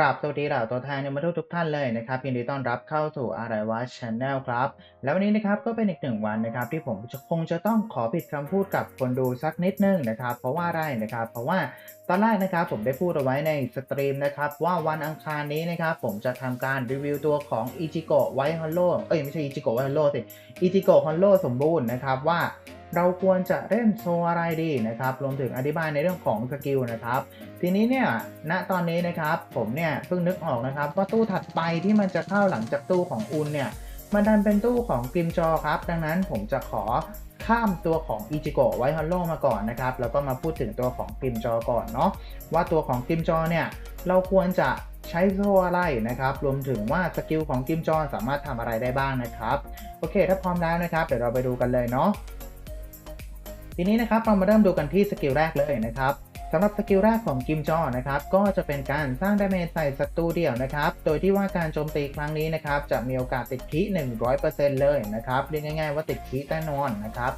ราบสวัสดีเหล่าตัวแทนยมทูตทุกท่านเลยนะครับยินดีต้อนรับเข้าสู่อะไรวะชาแนลครับ แล้ววันนี้นะครับก็เป็นอีกหนึ่งวันนะครับ ที่ผมจะคงจะต้องขอผิดคำพูดกับคนดูสักนิดนึงนะครับ เพราะว่าอะไรนะครับ เพราะว่าตอนแรกนะครับผมได้พูดเอาไว้ในสตรีมนะครับว่าวันอังคารนี้นะครับผมจะทำการรีวิวตัวของอิจิโกะไวฮอลโลเอ้ยไม่ใช่อิจิโกะไวฮอลโลสิอิจิโกะฮอลโลสมบูรณ์นะครับว่า เราควรจะเล่นโซอะไรดีนะครับ รวมถึงอธิบายในเรื่องของสกิลนะครับ ทีนี้เนี่ย ณ ตอนนี้นะครับ ผมเนี่ยเพิ่งนึกออกนะครับ ว่าตู้ถัดไปที่มันจะเข้าหลังจากตู้ของอุนเนี่ย มันดันเป็นตู้ของกริมจอครับ ดังนั้นผมจะขอข้ามตัวของอิจิโกะไวฮัลโลมาก่อนนะครับ แล้วก็มาพูดถึงตัวของกริมจอก่อนเนาะ ว่าตัวของกริมจอเนี่ย เราควรจะใช้โซอะไรนะครับ รวมถึงว่าสกิลของกิมจอสามารถทำอะไรได้บ้างนะครับ โอเค ถ้าพร้อมแล้วนะครับ เดี๋ยวเราไปดูกันเลยเนาะ ทีนี้นะครับเรามาเริ่มดูกันที่สกิลแรกเลยนะครับสำหรับสกิลแรกของกิมจอนะครับก็จะเป็นการสร้างดาเมจใส่ศัตรูเดี่ยวนะครับโดยที่ว่าการโจมตีครั้งนี้นะครับจะมีโอกาสติดคี100%เลยนะครับเรียกง่ายๆว่าติดคีแน่นอนนะครับ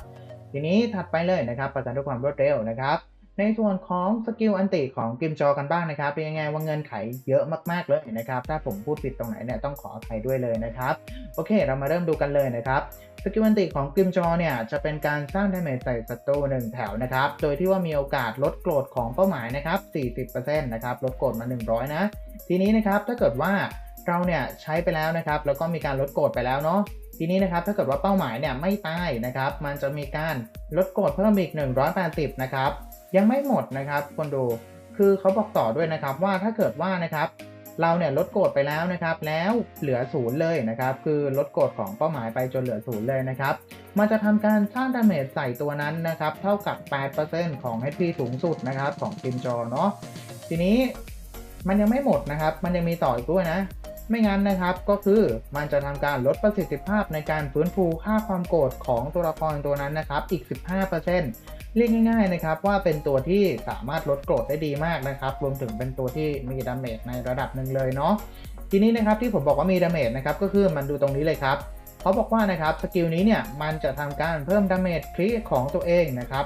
ทีนี้ถัดไปเลยนะครับประกันด้วยความรวดเร็วนะครับในส่วนของสกิลอันติของกิมจอกันบ้างนะครับเป็นยังไงว่าเงินไขเยอะมากๆเลยนะครับถ้าผมพูดผิดตรงไหนเนี่ยต้องขออภัยด้วยเลยนะครับโอเค เรามาเริ่มดูกันเลยนะครับ สกิลอันติของกริมจอเนี่ยจะเป็นการสร้างดาเมจใส่ศัตรูหนึ่งแถวนะครับ โดยที่ว่ามีโอกาสลดโกรธของเป้าหมายนะครับ 40%นะครับ ลดโกรธมา 100 นะ ทีนี้นะครับ ถ้าเกิดว่าเราเนี่ยใช้ไปแล้วนะครับ แล้วก็มีการลดโกรธไปแล้วเนาะ ทีนี้นะครับ ถ้าเกิดว่าเป้าหมายเนี่ยไม่ตายนะครับ มันจะมีการลดโกรธเพิ่มอีก 180 นะครับ ยังไม่หมดนะครับคนดู คือเขาบอกต่อด้วยนะครับว่าถ้าเกิดว่านะครับ เราเนี่ยลดโกรธไปแล้วนะครับ แล้วเหลือศูนย์เลยนะครับ คือลดโกรธของเป้าหมายไปจนเหลือศูนย์เลยนะครับ มันจะทำการสร้างดาเมจใส่ตัวนั้นนะครับ เท่ากับ 8%ของ HP สูงสุดนะครับของทีมจอเนาะ ทีนี้มันยังไม่หมดนะครับ มันยังมีต่ออีกด้วยนะ ไม่งั้นนะครับก็คือมันจะทำการลดประสิทธิภาพในการฟื้นฟูค่าความโกรธของตัวละครตัวนั้นนะครับ อีก 15% เรียกง่ายๆนะครับว่าเป็นตัวที่สามารถลดโกรธได้ดีมากนะครับ รวมถึงเป็นตัวที่มีดาเมจในระดับหนึ่งเลยเนาะทีนี้นะครับที่ผมบอกว่ามีดาเมจนะครับก็คือมันดูตรงนี้เลยครับเขาบอกว่านะครับสกิลนี้เนี่ยมันจะทำการเพิ่มดาเมจคริของตัวเองนะครับ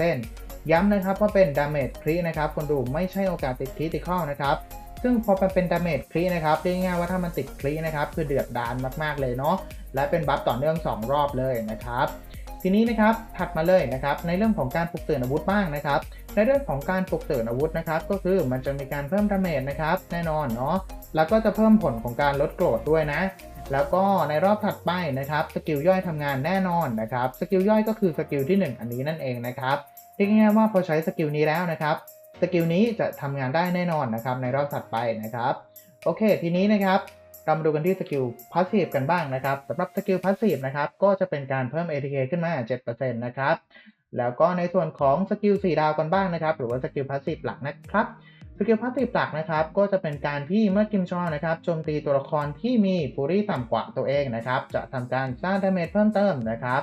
50%ย้ำนะครับว่าเป็นดาเมจครินะครับคนดูไม่ใช่โอกาสติดคริติคอลนะครับซึ่งพอมันเป็นดาเมจครินะครับเรียกง่ายว่าถ้ามันติดครินะครับคือเดือดดานมากๆเลยเนาะและเป็นบัฟต่อเนื่อง 2 รอบเลยนะครับ ทีนี้นะครับถัดมาเลยนะครับในเรื่องของการปลุกตื่นอาวุธบ้างนะครับ ในเรื่องของการปลุกตื่นอาวุธนะครับ ก็คือมันจะมีการเพิ่มดาเมจนะครับแน่นอนเนาะแล้วก็จะเพิ่มผลของการลดโกรธด้วยนะแล้วก็ในรอบถัดไปนะครับสกิลย่อยทำงานแน่นอนนะครับสกิลย่อยก็คือสกิลที่ 1 อันนี้นั่นเองนะครับเรียกง่ายๆว่าพอใช้สกิลนี้แล้วนะครับสกิลนี้จะทำงานได้แน่นอนนะครับในรอบถัดไปนะครับโอเค ทีนี้นะครับ เรามาดูกันที่สกิลพาสซีฟกันบ้างนะครับสำหรับสกิลพาสซีฟนะครับก็จะเป็นการเพิ่ม ATK ขึ้นมา 7%นะครับแล้วก็ในส่วนของสกิล4ดาวกันบ้างนะครับ หรือว่าสกิลพาสซีฟหลักนะครับสกิลพาสซีฟหลักนะครับ ก็จะเป็นการที่เมื่อกิมชอนะครับโจมตีตัวละครที่มีฟูรี่ต่ำกว่าตัวเองนะครับ จะทำการสร้างดาเมจเพิ่มเติมนะครับ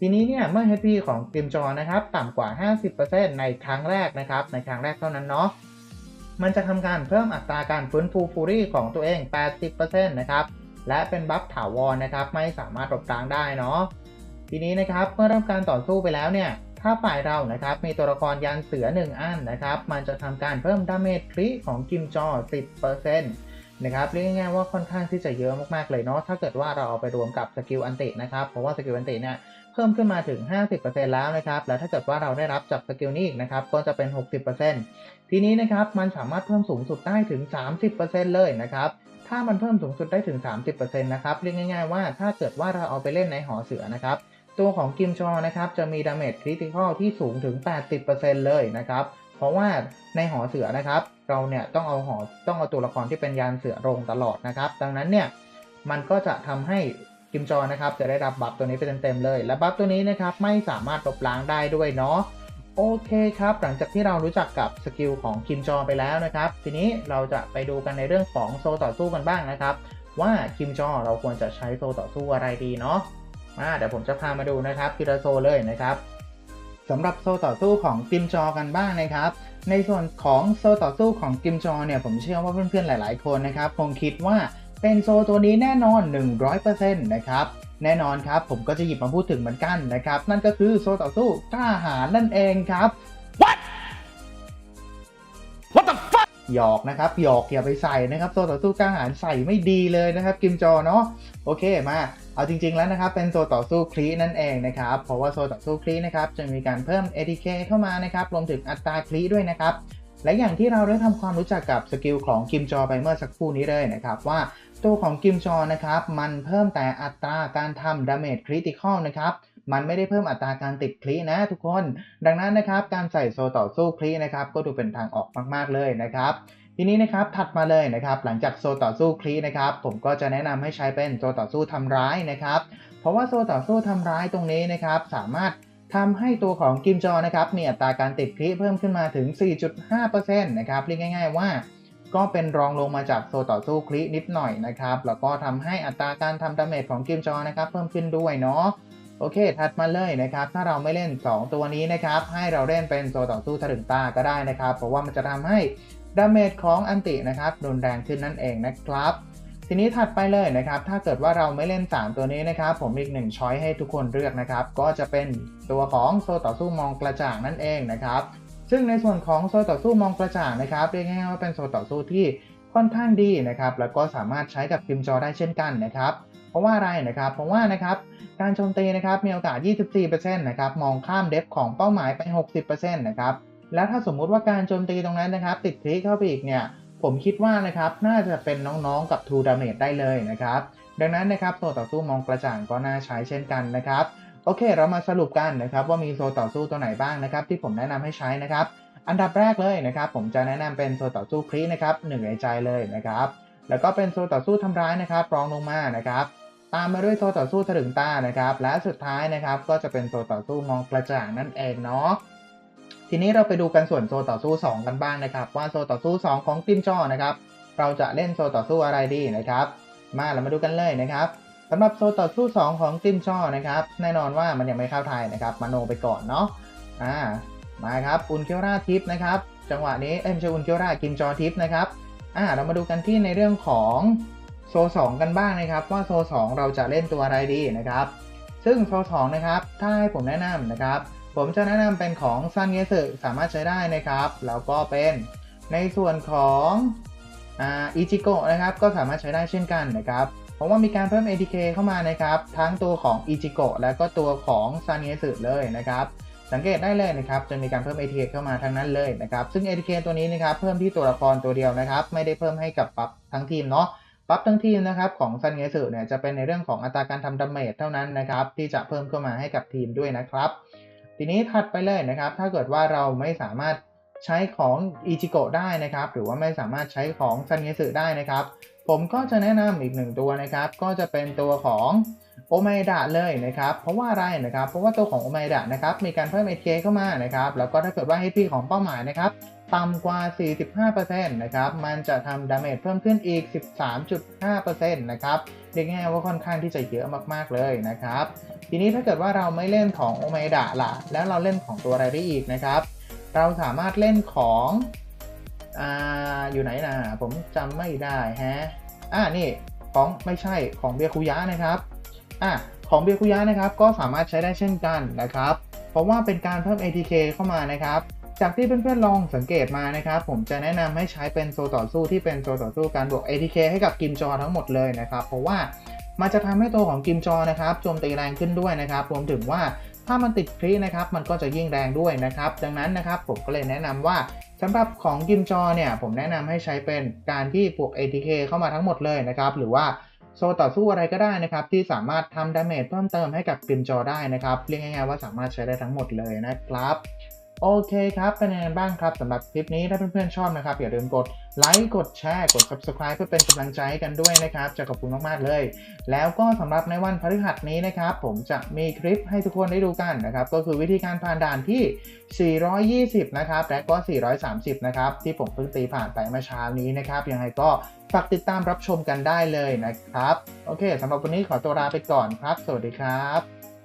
ทีนี้เนี่ยเมื่อ HP ของกิมจอนะครับ ต่ำกว่า 50%ในครั้งแรกนะครับ ในครั้งแรกเท่านั้นเนาะ มันจะทำการเพิ่มอัตราการฟื้นฟูฟูรี่ของตัวเอง 80%นะครับ และเป็นบัฟถาวรนะครับ ไม่สามารถลบล้างได้เนาะ ทีนี้นะครับเมื่อเริ่มการต่อสู้ไปแล้วเนี่ย ถ้าฝ่ายเรานะครับมีตัวละครยันเสือ 1 อันนะครับ มันจะทำการเพิ่มดาเมจคริของกิมจอ 10% นะครับเรียกง่ายๆว่าค่อนข้างที่จะเยอะมากๆเลยเนาะถ้าเกิดว่าเราเอาไปรวมกับสกิลอันตินะครับเพราะว่าสกิลอันติเนี่ยเพิ่มขึ้นมาถึง 50%แล้วนะครับแล้วถ้าเกิดว่าเราได้รับจากสกิลนี้อีกนะครับก็จะเป็น 60%ทีนี้นะครับมันสามารถเพิ่มสูงสุดได้ถึง 30%เลยนะครับถ้ามันเพิ่มสูงสุดได้ถึง 30%นะครับเรียกง่าย ๆ ว่าถ้าเกิดว่าเราเอาไปเล่นในหอเสือนะครับตัวของกิมชอนะครับจะมีดาเมจคริติคอลที่สูงถึง 80%เลยนะครับเพราะว่าในหอเสือนะครับ เราเนี่ยต้องเอาหอต้องเอาตัวละครที่เป็นยานเสือลงตลอดนะครับ ดังนั้นเนี่ยมันก็จะทำให้กิมจอนะครับจะได้รับบัฟตัวนี้ไปเต็มๆเลย และบัฟตัวนี้นะครับไม่สามารถลบล้างได้ด้วยเนาะโอเคครับ หลังจากที่เรารู้จักกับสกิลของคิมจอไปแล้วนะครับ ทีนี้เราจะไปดูกันในเรื่องของโซต่อสู้กันบ้างนะครับ ว่าคิมจอเราควรจะใช้โซต่อสู้อะไรดีเนาะมาเดี๋ยวผมจะพามาดูนะครับทีละโซเลยนะครับสำหรับโซต่อสู้ของกิมจอกันบ้างนะครับ ในส่วนของโซต่อสู้ของกิมจอเนี่ยผมเชื่อว่าเพื่อนๆหลาย ๆ คนนะครับคงคิดว่าเป็นโซตัวนี้แน่นอน 100%นะครับแน่นอนครับผมก็จะหยิบมาพูดถึงเหมือนกันนะครับนั่นก็คือโซต่อสู้กล้าหาญนั่นเองครับ หยอกนะครับหยอกอย่าไปใส่นะครับตัวต่อสู้กล้าหาญใส่ไม่ดีเลยนะครับกิมจอเนาะโอเคมาเอาจริง ๆแล้วนะครับเป็นโซต่อสู้คลีนั่นเองนะครับเพราะว่าโซต่อสู้คลีนะครับจะมีการเพิ่ม ATK เข้ามานะครับรวมถึงอัตราคลีด้วยนะครับและอย่างที่เราได้ทำความรู้จักกับสกิลของกิมจอไปเมื่อสักครู่นี้เลยนะครับว่าตัวของกิมจอนะครับมันเพิ่มแต่อัตราการทำดาเมจคริติคอลนะครับ มันไม่ได้เพิ่มอัตราการติดคลีนะทุกคน ดังนั้นนะครับการใส่โซต่อสู้คลีนะครับก็ดูเป็นทางออกมากๆเลยนะครับทีนี้นะครับถัดมาเลยนะครับหลังจากโซต่อสู้คลีนะครับผมก็จะแนะนำให้ใช้เป็นโซต่อสู้ทำร้ายนะครับเพราะว่าโซต่อสู้ทำร้ายตรงนี้นะครับสามารถทำให้ตัวของกิมจอนะครับมีอัตราการติดคลีเพิ่มขึ้นมาถึง 4.5%นะครับเรียกง่าย ๆว่าก็เป็นรองลงมาจากโซต่อสู้คลีนิดหน่อยนะครับ แล้วก็ทำให้อัตราการทำดาเมจของกิมจอนะครับเพิ่มขึ้นด้วยเนาะ โอเค ถัดมาเลยนะครับ ถ้าเราไม่เล่น 2 ตัวนี้นะครับ ให้เราเล่นเป็นโซต่อสู้ถลึงตาก็ได้นะครับ เพราะว่ามันจะทำให้ดาเมจของอันตินะครับรุนแรงขึ้นนั่นเองนะครับ ทีนี้ถัดไปเลยนะครับ ถ้าเกิดว่าเราไม่เล่น 3 ตัวนี้นะครับ ผมอีกหนึ่งช้อยให้ทุกคนเลือกนะครับ ก็จะเป็นตัวของโซต่อสู้มองกระจ่างนั่นเองนะครับ ซึ่งในส่วนของโซต่อสู้มองกระจ่างนะครับเรียกง่ายๆว่าเป็นโซต่อสู้ที่ค่อนข้างดีนะครับ แล้วก็สามารถใช้กับกิมจอได้เช่นกันนะครับ เพราะว่าอะไรนะครับ เพราะว่านะครับการโจมตีนะครับมีโอกาส 24%นะครับมองข้ามเดฟของเป้าหมายไป 60%นะครับแล้วถ้าสมมุติว่าการโจมตีตรงนั้นนะครับ ติดคลิเข้าไปอีกเนี่ยผมคิดว่านะครับน่าจะเป็นน้องๆกับ True Damage ได้เลยนะครับดังนั้นนะครับโซต่อสู้มองกระจ่างก็น่าใช้เช่นกันนะครับโอเค เรามาสรุปกันนะครับว่ามีโซต่อสู้ตัวไหนบ้างนะครับ ที่ผมแนะนำให้ใช้นะครับ อันดับแรกเลยนะครับ ผมจะแนะนำเป็นโซต่อสู้คลีนะครับหนึ่งในใจเลยนะครับ แล้วก็เป็นโซต่อสู้ทำร้ายนะครับ รองลงมานะครับ ตามมาด้วยโซต่อสู้ถลึงตานะครับ และสุดท้ายนะครับก็จะเป็นโซต่อสู้มองกระจ่างนั่นเองเนาะทีนี้เราไปดูกันส่วนโซต่อสู้ 2 กันบ้างนะครับ ว่าโซต่อสู้ 2 ของติมจอนะครับ เราจะเล่นโซต่อสู้อะไรดีนะครับ มาเรามาดูกันเลยนะครับสำหรับโซต่อสู้ 2 ของติมจอนะครับ แน่นอนว่ามันยังไม่เข้าไทยนะครับมาโนไปก่อนเนาะอ่ามาครับอุนเคียวราทิปนะครับจังหวะนี้เอ้ยไม่ใช่อุนเคียวรากิมจอทิปนะครับอ่าเรามาดูกันที่ในเรื่องของ โซ2กันบ้างนะครับ ว่าโซ2เราจะเล่นตัวอะไรดีนะครับ ซึ่งโซ2นะครับถ้าให้ผมแนะนำนะครับ ผมจะแนะนำเป็นของซันเยสึสามารถใช้ได้นะครับ แล้วก็เป็นในส่วนของอิจิโกะนะครับก็สามารถใช้ได้เช่นกันนะครับเพราะว่ามีการเพิ่ม ATK เข้ามานะครับ ทั้งตัวของอิจิโกะและก็ตัวของซันเยสึเลยนะครับ สังเกตได้เลยนะครับจะมีการเพิ่ม ATK เข้ามาทั้งนั้นเลยนะครับ ซึ่ง ATK ตัวนี้นะครับเพิ่มที่ตัวละครตัวเดียวนะครับ ไม่ได้เพิ่มให้กับปับทั้งทีมเนาะ ปั๊บทั้งทีมนะครับของซันเงสึเนี่ยจะเป็นในเรื่องของอัตราการทำดาเมจเท่านั้นนะครับที่จะเพิ่มเข้ามาให้กับทีมด้วยนะครับ ทีนี้ถัดไปเลยนะครับ ถ้าเกิดว่าเราไม่สามารถใช้ของอิจิโกะได้นะครับ หรือว่าไม่สามารถใช้ของซันเงสึได้นะครับ ผมก็จะแนะนำอีกหนึ่งตัวนะครับ ก็จะเป็นตัวของโอเมดะเลยนะครับ เพราะว่าอะไรนะครับ เพราะว่าตัวของโอเมดะนะครับ มีการเพิ่ม ATK เข้ามานะครับ แล้วก็ถ้าเกิดว่า HP ของเป้าหมายนะครับ ต่ำกว่า 45%นะครับ มันจะทำดาเมจเพิ่มขึ้นอีก 13.5%นะครับ เรียกง่ายๆว่าค่อนข้างที่จะเยอะมากๆเลยนะครับ ทีนี้ถ้าเกิดว่าเราไม่เล่นของโอเมดะล่ะ แล้วเราเล่นของตัวอะไรได้อีกนะครับ เราสามารถเล่นของอ่าอยู่ไหนนะผมจำไม่ได้ฮะ อ่านี่ของไม่ใช่ของเบียคุยะนะครับ อะของเบียคุยะนะครับก็สามารถใช้ได้เช่นกันนะครับ เพราะว่าเป็นการเพิ่ม ATK เข้ามานะครับ จากที่เพื่อนๆลองสังเกตมานะครับผมจะแนะนำให้ใช้เป็นโซต่อสู้ที่เป็นโซต่อสู้การบวก ATK ให้กับกิมจอทั้งหมดเลยนะครับ เพราะว่ามันจะทำให้ตัวของกิมจอนะครับโจมตีแรงขึ้นด้วยนะครับรวมถึงว่าถ้ามันติดคลีนะครับมันก็จะยิ่งแรงด้วยนะครับ ดังนั้นนะครับผมก็เลยแนะนำว่าสำหรับของกิมจอเนี่ยผมแนะนำให้ใช้เป็นการที่บวก ATK เข้ามาทั้งหมดเลยนะครับหรือว่าโซต่อสู้อะไรก็ได้นะครับที่สามารถทำดาเมจเพิ่มเติมให้กับกิมจอได้นะครับเรียกง่ายๆว่าสามารถใช้ได้ทั้งหมดเลยนะครับ โอเคครับเป็นยังไงบ้างครับสำหรับคลิปนี้ถ้าเพื่อนๆชอบนะครับ อย่าลืมกดไลค์กดแชร์กด subscribe เพื่อเป็นกำลังใจให้กันด้วยนะครับ จะขอบคุณมากๆเลย แล้วก็สำหรับในวันพฤหัสนี้นะครับ ผมจะมีคลิปให้ทุกคนได้ดูกันนะครับ ก็คือวิธีการผ่านด่านที่ 420 นะครับและก็ 430 นะครับ ที่ผมเพิ่งตีผ่านไปเมื่อเช้านี้นะครับยังไงก็ฝากติดตามรับชมกันได้เลยนะครับ โอเคสำหรับวันนี้ขอตัวลาไปก่อนครับ สวัสดีครับ